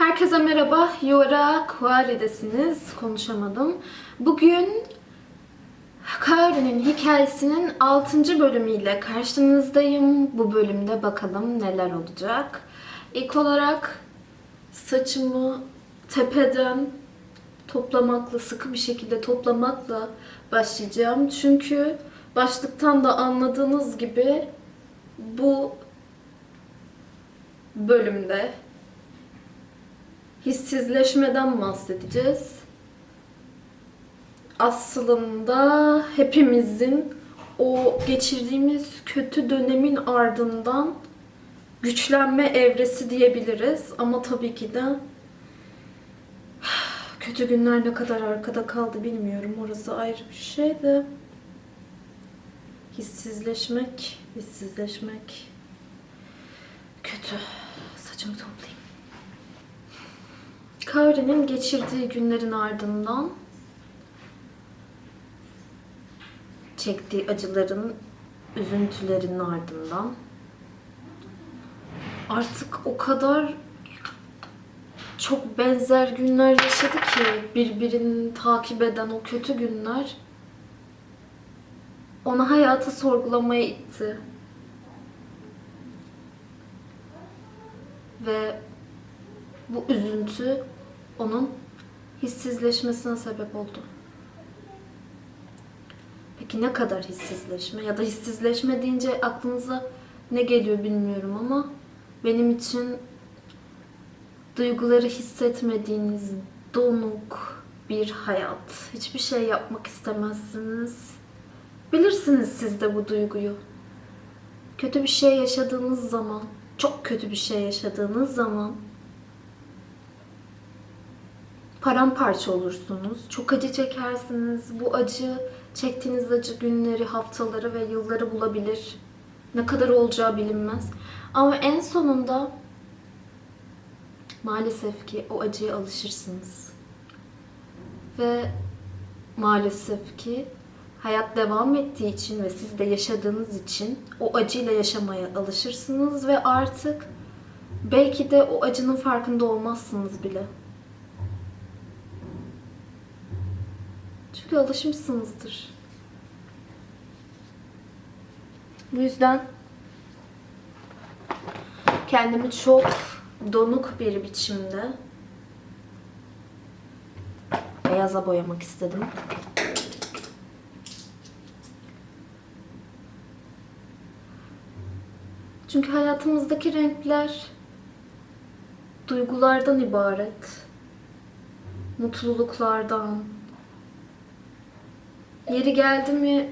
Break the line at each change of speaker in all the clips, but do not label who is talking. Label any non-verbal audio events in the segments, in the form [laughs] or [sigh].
Herkese merhaba. Yora Kuari'desiniz. Konuşamadım. Bugün Kaori'nin hikayesinin 6. bölümüyle karşınızdayım. Bu bölümde bakalım neler olacak. İlk olarak saçımı tepeden toplamakla, sıkı bir şekilde toplamakla başlayacağım. Çünkü başlıktan da anladığınız gibi bu bölümde hissizleşmeden bahsedeceğiz. Aslında hepimizin o geçirdiğimiz kötü dönemin ardından güçlenme evresi diyebiliriz. Ama tabii ki de [sighs] kötü günler ne kadar arkada kaldı bilmiyorum. Orası ayrı bir şey de. Hissizleşmek, hissizleşmek kötü. Saçımı toplayayım. Kaori'nin geçirdiği günlerin ardından çektiği acıların, üzüntülerin ardından artık o kadar çok benzer günler yaşadı ki birbirini takip eden o kötü günler onu hayatı sorgulamaya itti. Ve bu üzüntü onun hissizleşmesine sebep oldu. Peki ne kadar hissizleşme ya da hissizleşme deyince aklınıza ne geliyor bilmiyorum ama benim için duyguları hissetmediğiniz donuk bir hayat. Hiçbir şey yapmak istemezsiniz. Bilirsiniz siz de bu duyguyu. Kötü bir şey yaşadığınız zaman, çok kötü bir şey yaşadığınız zaman paramparça olursunuz. Çok acı çekersiniz. Bu acı, çektiğiniz acı günleri, haftaları ve yılları bulabilir. Ne kadar olacağı bilinmez. Ama en sonunda maalesef ki o acıya alışırsınız. Ve maalesef ki hayat devam ettiği için ve siz de yaşadığınız için o acıyla yaşamaya alışırsınız ve artık belki de o acının farkında olmazsınız bile. Çünkü alışmışsınızdır. Bu yüzden kendimi çok donuk bir biçimde beyaza boyamak istedim. Çünkü hayatımızdaki renkler duygulardan ibaret. Mutluluklardan. Yeri geldi mi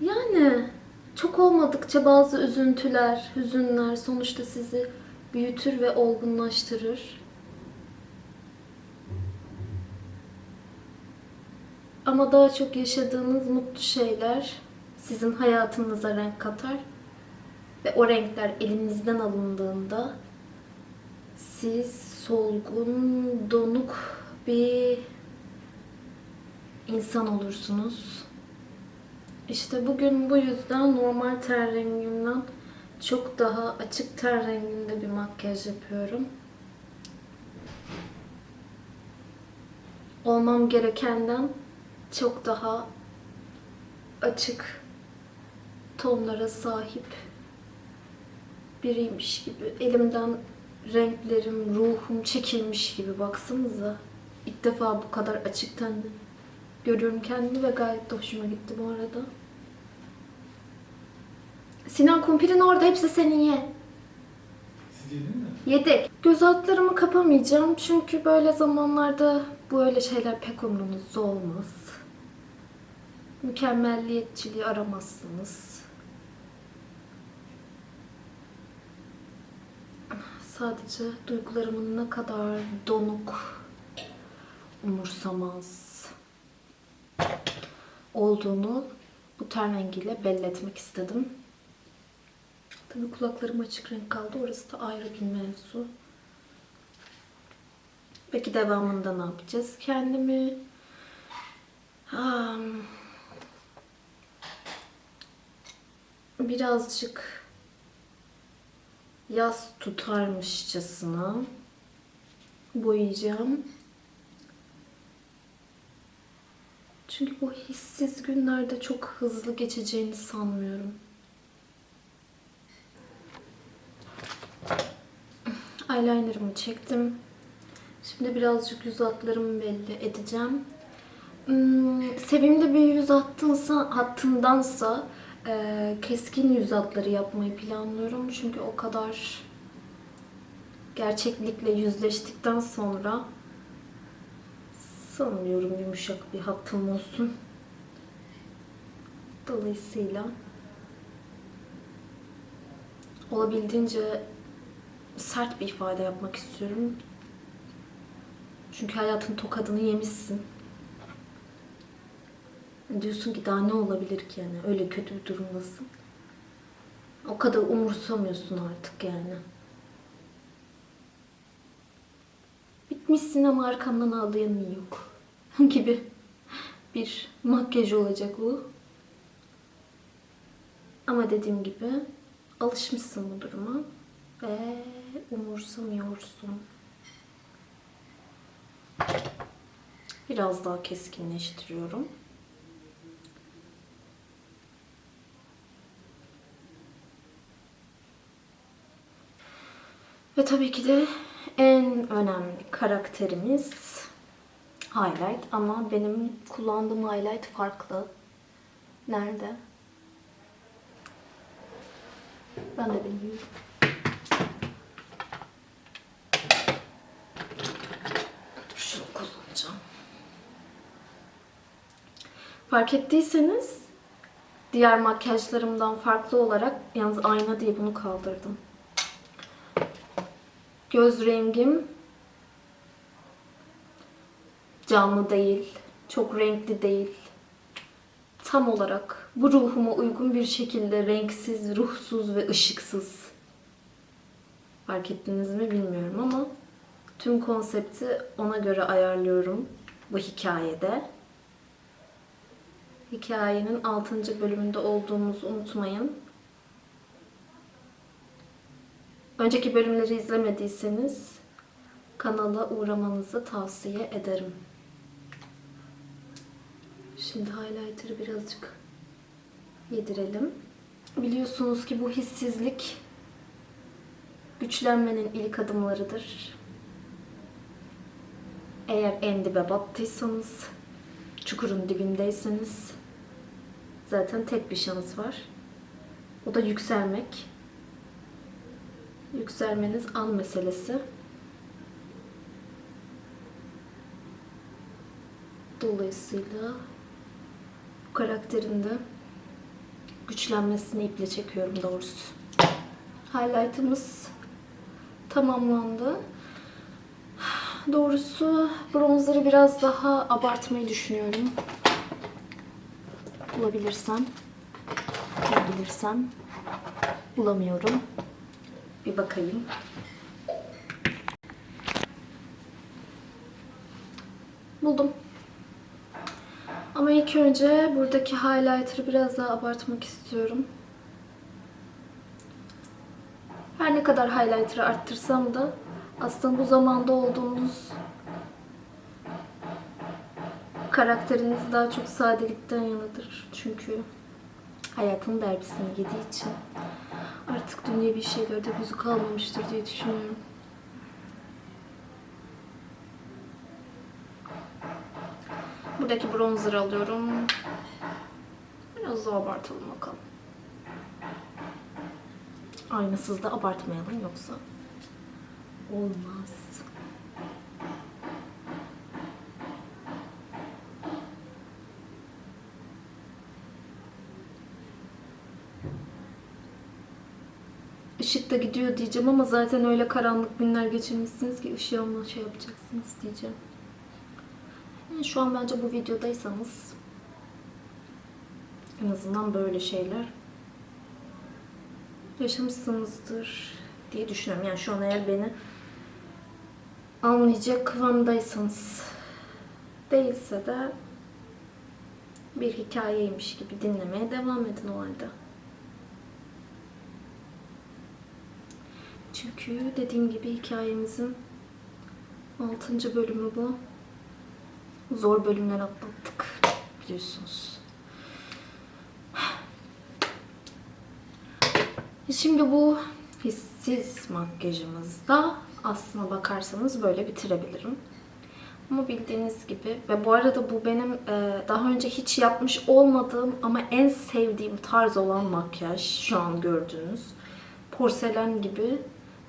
yani çok olmadıkça bazı üzüntüler, hüzünler sonuçta sizi büyütür ve olgunlaştırır. Ama daha çok yaşadığınız mutlu şeyler sizin hayatınıza renk katar. Ve o renkler elinizden alındığında siz solgun, donuk bir insan olursunuz. İşte bugün bu yüzden normal ten rengimden çok daha açık ten renginde bir makyaj yapıyorum. Olmam gerekenden çok daha açık tonlara sahip biriymiş gibi. Elimden renklerim, ruhum çekilmiş gibi baksanıza. İlk defa bu kadar açık tenli görüyorum kendimi ve gayet de hoşuma gitti bu arada. Sinan kumpirin orada hepsi senin ye.
Siz yedin mi?
Yedik. Göz altlarımı kapamayacağım çünkü böyle zamanlarda böyle şeyler pek umrunuzda olmaz. Mükemmelliyetçiliği aramazsınız. Sadece duygularımın ne kadar donuk, umursamaz olduğunu bu ten rengiyle belli etmek istedim. Tabii kulaklarım açık renk kaldı. Orası da ayrı bir mevzu. Peki devamında ne yapacağız? Kendimi um, birazcık yaz tutarmışçasına boyayacağım. Çünkü bu hissiz günlerde çok hızlı geçeceğini sanmıyorum. Eyelinerımı çektim. Şimdi birazcık yüz hatlarımı belli edeceğim. Hmm, sevimli bir yüz hattınsa, hattındansa e, keskin yüz hatları yapmayı planlıyorum. Çünkü o kadar gerçeklikle yüzleştikten sonra sanmıyorum yumuşak bir hattım olsun. Dolayısıyla olabildiğince sert bir ifade yapmak istiyorum. Çünkü hayatın tokadını yemişsin. Diyorsun ki daha ne olabilir ki yani öyle kötü bir durumdasın. O kadar umursamıyorsun artık yani. Bitmişsin ama arkandan ağlayan yok. [laughs] gibi bir makyaj olacak bu. Ama dediğim gibi alışmışsın bu duruma ve umursamıyorsun. Biraz daha keskinleştiriyorum. Ve tabii ki de en önemli karakterimiz highlight ama benim kullandığım highlight farklı. Nerede? Ben de bilmiyorum. Dur kullanacağım. Fark ettiyseniz diğer makyajlarımdan farklı olarak yalnız ayna diye bunu kaldırdım. Göz rengim canlı değil, çok renkli değil. Tam olarak bu ruhuma uygun bir şekilde renksiz, ruhsuz ve ışıksız. Fark ettiniz mi bilmiyorum ama tüm konsepti ona göre ayarlıyorum bu hikayede. Hikayenin 6. bölümünde olduğumuzu unutmayın. Önceki bölümleri izlemediyseniz kanala uğramanızı tavsiye ederim. Şimdi highlighter'ı birazcık yedirelim. Biliyorsunuz ki bu hissizlik güçlenmenin ilk adımlarıdır. Eğer en dibe battıysanız, çukurun dibindeyseniz zaten tek bir şans var. O da yükselmek. Yükselmeniz an meselesi. Dolayısıyla bu karakterin de güçlenmesini iple çekiyorum doğrusu. Highlight'ımız tamamlandı. Doğrusu bronzları biraz daha abartmayı düşünüyorum. Bulabilirsem. Bulabilirsem. Bulamıyorum. Bir bakayım. Buldum. Ama ilk önce buradaki highlighter'ı biraz daha abartmak istiyorum. Her ne kadar highlighter'ı arttırsam da aslında bu zamanda olduğumuz karakteriniz daha çok sadelikten yanadır. Çünkü hayatın derbisini yediği için artık dünyevi şeylerde gözü kalmamıştır diye düşünüyorum. Buradaki bronzer alıyorum. Biraz daha abartalım bakalım. Aynasız da abartmayalım yoksa olmaz. Işık da gidiyor diyeceğim ama zaten öyle karanlık günler geçirmişsiniz ki ışığı ama şey yapacaksınız diyeceğim. Yani şu an bence bu videodaysanız en azından böyle şeyler yaşamışsınızdır diye düşünüyorum. Yani şu an eğer beni anlayacak kıvamdaysanız değilse de bir hikayeymiş gibi dinlemeye devam edin o halde. Çünkü dediğim gibi hikayemizin 6. bölümü bu. Zor bölümler atlattık biliyorsunuz. Şimdi bu hissiz makyajımızda aslına bakarsanız böyle bitirebilirim. Ama bildiğiniz gibi ve bu arada bu benim e, daha önce hiç yapmış olmadığım ama en sevdiğim tarz olan makyaj şu an gördüğünüz. Porselen gibi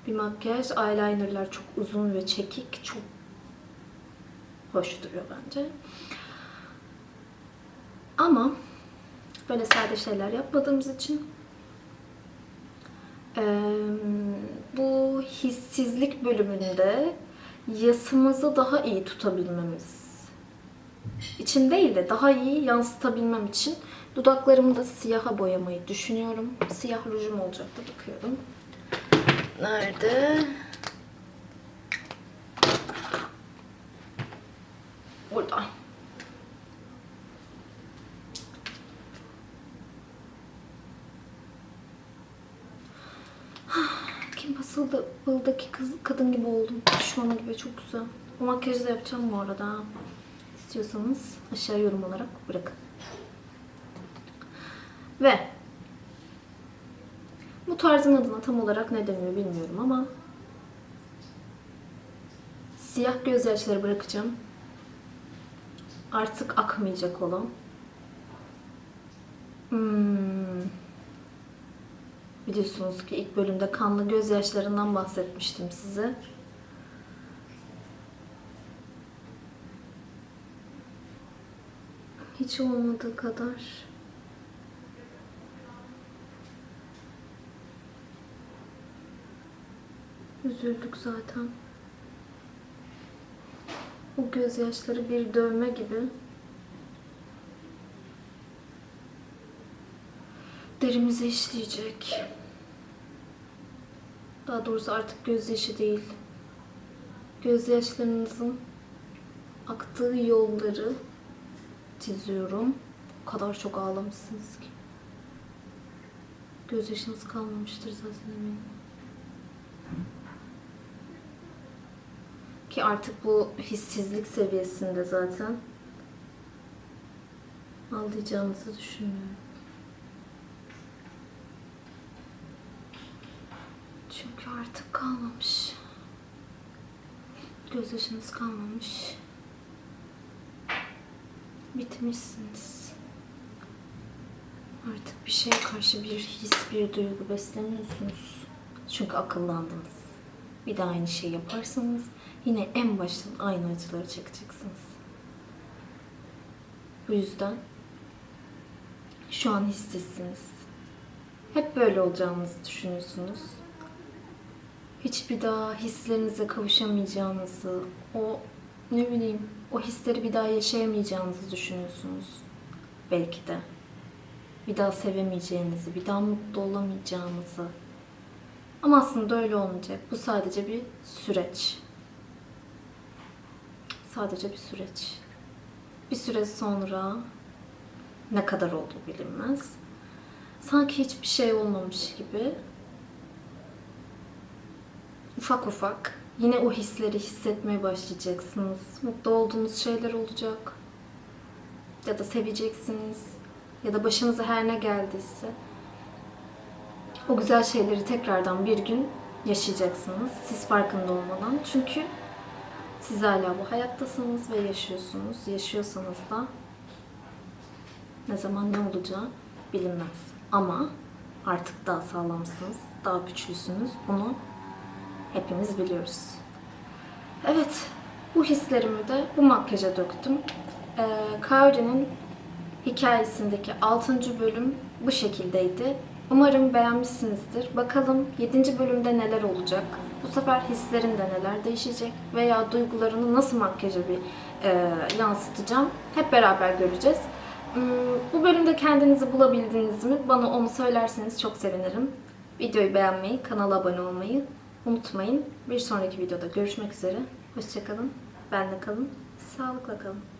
bir makyaj. Eyelinerlar çok uzun ve çekik. Çok hoş duruyor bence. Ama böyle sade şeyler yapmadığımız için eee, bu hissizlik bölümünde yasımızı daha iyi tutabilmemiz için değil de daha iyi yansıtabilmem için dudaklarımı da siyaha boyamayı düşünüyorum. Siyah rujum olacak da bakıyorum. Nerede? Burada. Kim basıldı? Bıldaki kız, kadın gibi oldum. Düşmanı gibi çok güzel. Bu makyajı da yapacağım bu arada. İstiyorsanız aşağı yorum olarak bırakın. Ve bu tarzın adına tam olarak ne deniyor bilmiyorum ama siyah gözyaşları bırakacağım. Artık akmayacak olan. Hmm. Biliyorsunuz ki ilk bölümde kanlı gözyaşlarından bahsetmiştim size. Hiç olmadığı kadar. Üzüldük zaten. O gözyaşları bir dövme gibi. Derimize işleyecek. Daha doğrusu artık gözyaşı değil. Gözyaşlarınızın aktığı yolları çiziyorum. O kadar çok ağlamışsınız ki. Gözyaşınız kalmamıştır zaten eminim. Ki artık bu hissizlik seviyesinde zaten ağlayacağınızı düşünmüyorum. Çünkü artık kalmamış. Gözyaşınız kalmamış. Bitmişsiniz. Artık bir şeye karşı bir his, bir duygu beslemiyorsunuz. Çünkü akıllandınız. Bir daha aynı şey yaparsanız yine en baştan aynı acıları çekeceksiniz. Bu yüzden şu an hissizsiniz. Hep böyle olacağınızı düşünüyorsunuz. Hiçbir daha hislerinize kavuşamayacağınızı, o ne bileyim, o hisleri bir daha yaşayamayacağınızı düşünüyorsunuz. Belki de. Bir daha sevemeyeceğinizi, bir daha mutlu olamayacağınızı. Ama aslında öyle olmayacak. Bu sadece bir süreç. Sadece bir süreç. Bir süre sonra ne kadar olduğu bilinmez. Sanki hiçbir şey olmamış gibi ufak ufak yine o hisleri hissetmeye başlayacaksınız. Mutlu olduğunuz şeyler olacak. Ya da seveceksiniz. Ya da başınıza her ne geldiyse o güzel şeyleri tekrardan bir gün yaşayacaksınız. Siz farkında olmadan. Çünkü siz hala bu hayattasınız ve yaşıyorsunuz. Yaşıyorsanız da ne zaman ne olacağı bilinmez. Ama artık daha sağlamsınız, daha güçlüsünüz. Bunu hepimiz biliyoruz. Evet, bu hislerimi de bu makyaja döktüm. Ee, Kaori'nin hikayesindeki 6. bölüm bu şekildeydi. Umarım beğenmişsinizdir. Bakalım 7. bölümde neler olacak? Bu sefer hislerinde neler değişecek? Veya duygularını nasıl makyaja bir e, yansıtacağım? Hep beraber göreceğiz. Hmm, Bu bölümde kendinizi bulabildiniz mi? Bana onu söylerseniz çok sevinirim. Videoyu beğenmeyi, kanala abone olmayı unutmayın. Bir sonraki videoda görüşmek üzere. Hoşçakalın. Benle kalın. Sağlıkla kalın.